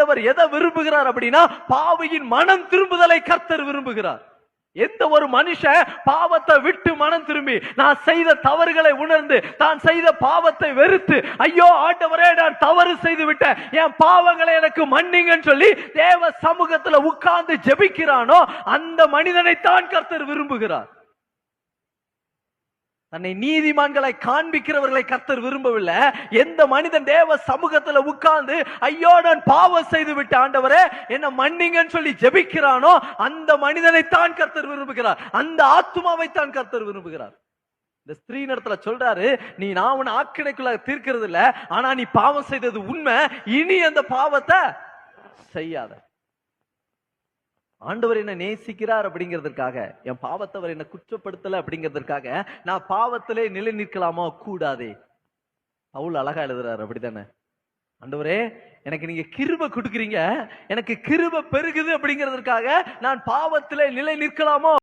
ஆண்டவர் எதை விரும்புகிறார் அப்படின்னா பாவியின் மனம் திரும்புதலை கர்த்தர் விரும்புகிறார். எந்த ஒரு மனுஷன் பாவத்தை விட்டு மனம் திரும்பி நான் செய்த தவறுகளை உணர்ந்து தான் செய்த பாவத்தை வெறுத்து ஐயோ ஆண்டவரே நான் தவறு செய்து விட்டேன் என் பாவங்களை எனக்கு மன்னிங்கன்னு சொல்லி தேவ சமூகத்துல உட்கார்ந்து ஜெபிக்கிறானோ அந்த மனிதனை தான் கர்த்தர் விரும்புகிறார். தன்னை நீதிமான்களை காண்பிக்கிறவர்களை கர்த்தர் விரும்பவில்லை. எந்த மனிதன் தேவ சமூகத்துல உட்கார்ந்து ஐயோ நான் பாவம் செய்து விட்ட ஆண்டவரே என்ன மன்னிங்கன்னு சொல்லி ஜெபிக்கிறானோ அந்த மனிதனை தான் கர்த்தர் விரும்புகிறார். அந்த ஆத்மாவை தான் கர்த்தர் விரும்புகிறார். இந்த ஸ்திரீ இடத்துல சொல்றாரு நீ நான் உன் ஆக்கினைக்குள்ள தீர்க்கிறது இல்ல ஆனா நீ பாவம் செய்தது உண்மை. இனி அந்த பாவத்தை செய்யாத. ஆண்டவர் என்ன நேசிக்கிறார் அப்படிங்கிறதுக்காக என் பாவத்தை அவர் என்ன குற்றப்படுத்தல அப்படிங்கிறதுக்காக நான் பாவத்திலே நிலை நிற்கலாமா? கூடாதே. பவுல் அழகா எழுதுறாரு அப்படித்தானே? ஆண்டவரே எனக்கு நீங்க கிருப கொடுக்குறீங்க எனக்கு கிருப பெருகுது அப்படிங்கிறதுக்காக நான் பாவத்திலே நிலை நிற்கலாமோ?